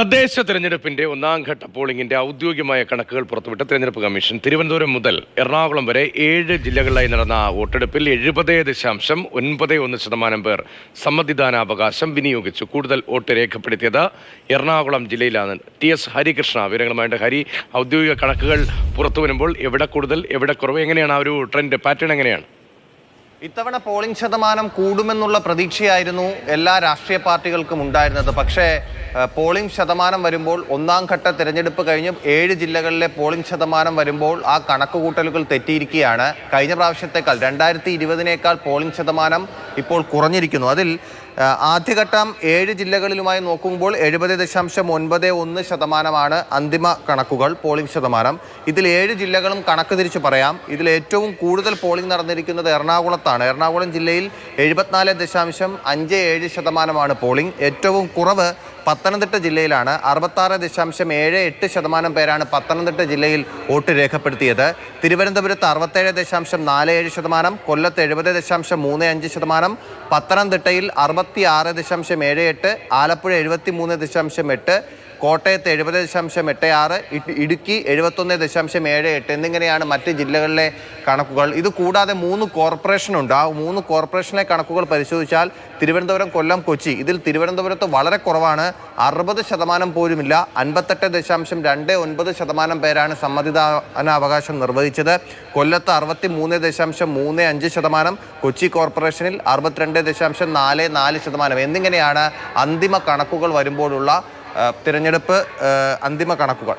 തദ്ദേശ തെരഞ്ഞെടുപ്പിന്റെ ഒന്നാം ഘട്ട പോളിംഗിന്റെ ഔദ്യോഗികമായ കണക്കുകൾ പുറത്തുവിട്ട തെരഞ്ഞെടുപ്പ് കമ്മീഷൻ തിരുവനന്തപുരം മുതൽ എറണാകുളം വരെ ഏഴ് ജില്ലകളിലായി നടന്ന വോട്ടെടുപ്പിൽ എഴുപത് ദശാംശം ഒൻപത് ഒന്ന് ശതമാനം പേർ സമ്മതിദാനാവകാശം വിനിയോഗിച്ചു. കൂടുതൽ വോട്ട് രേഖപ്പെടുത്തിയത് എറണാകുളം ജില്ലയിലാണ്. T S Harikrishna. വിവരങ്ങളുമായിട്ട് ഹരി ഔദ്യോഗിക കണക്കുകൾ പുറത്തു വരുമ്പോൾ എവിടെ കൂടുതൽ എവിടെ കുറവ് എങ്ങനെയാണ് ആ ഒരു ട്രെൻഡ് പാറ്റേൺ എങ്ങനെയാണ്? ഇത്തവണ പോളിംഗ് ശതമാനം കൂടുമെന്നുള്ള പ്രതീക്ഷയായിരുന്നു എല്ലാ രാഷ്ട്രീയ പാർട്ടികൾക്കും ഉണ്ടായിരുന്നത്. പക്ഷേ പോളിംഗ് ശതമാനം വരുമ്പോൾ ഒന്നാം ഘട്ട തിരഞ്ഞെടുപ്പ് കഴിഞ്ഞ് ഏഴ് ജില്ലകളിലെ പോളിംഗ് ശതമാനം വരുമ്പോൾ ആ കണക്കുകൂട്ടലുകൾ തെറ്റിയിരിക്കുകയാണ്. കഴിഞ്ഞ പ്രാവശ്യത്തേക്കാൾ രണ്ടായിരത്തി ഇരുപതിനേക്കാൾ പോളിംഗ് ശതമാനം ഇപ്പോൾ കുറഞ്ഞിരിക്കുന്നു. അതിൽ ആദ്യഘട്ടം ഏഴ് ജില്ലകളിലുമായി നോക്കുമ്പോൾ എഴുപത് ദശാംശം ഒൻപത് ഒന്ന് ശതമാനമാണ് അന്തിമ കണക്കുകൾ പോളിംഗ് ശതമാനം. ഇതിൽ ഏഴ് ജില്ലകളും കണക്ക് തിരിച്ച് പറയാം. ഇതിൽ ഏറ്റവും കൂടുതൽ പോളിംഗ് നടന്നിരിക്കുന്നത് എറണാകുളത്താണ്. എറണാകുളം ജില്ലയിൽ എഴുപത്തിനാല് ദശാംശം അഞ്ച് ഏഴ് ശതമാനമാണ് പോളിംഗ്. ഏറ്റവും കുറവ് പത്തനംതിട്ട ജില്ലയിലാണ്. അറുപത്താറ് ദശാംശം ഏഴ് എട്ട് ശതമാനം പേരാണ് പത്തനംതിട്ട ജില്ലയിൽ വോട്ട് രേഖപ്പെടുത്തിയത്. തിരുവനന്തപുരത്ത് അറുപത്തേഴ് ദശാംശം നാല് ഏഴ് ശതമാനം കൊല്ലത്ത് എഴുപത് ദശാംശം മൂന്ന് അഞ്ച് ശതമാനം പത്തനംതിട്ടയിൽ അറുപത്തി ആറ് ദശാംശം ഏഴ് എട്ട് ആലപ്പുഴ എഴുപത്തി മൂന്ന് ദശാംശം എട്ട് കോട്ടയത്ത് എഴുപത് ദശാംശം എട്ട് ആറ് ഇടുക്കി എഴുപത്തൊന്ന് ദശാംശം ഏഴ് എട്ട് എന്നിങ്ങനെയാണ് മറ്റ് ജില്ലകളിലെ കണക്കുകൾ. ഇത് കൂടാതെ മൂന്ന് കോർപ്പറേഷനുണ്ട് ആ മൂന്ന് കോർപ്പറേഷനിലെ കണക്കുകൾ പരിശോധിച്ചാൽ തിരുവനന്തപുരം കൊല്ലം കൊച്ചി. ഇതിൽ തിരുവനന്തപുരത്ത് വളരെ കുറവാണ്. അറുപത് ശതമാനം പോലുമില്ല. അൻപത്തെട്ട് ദശാംശം രണ്ട് ഒൻപത് ശതമാനം പേരാണ് സമ്മതിദാനാവകാശം നിർവഹിച്ചത്. കൊല്ലത്ത് അറുപത്തി മൂന്ന് ദശാംശം മൂന്ന് അഞ്ച് ശതമാനം കൊച്ചി കോർപ്പറേഷനിൽ അറുപത്തിരണ്ട് ദശാംശം നാല് നാല് ശതമാനം. എന്നിങ്ങനെയാണ് അന്തിമ കണക്കുകൾ വരുമ്പോഴുള്ള തിരഞ്ഞെടുപ്പ് അന്തിമ കണക്കുകൾ.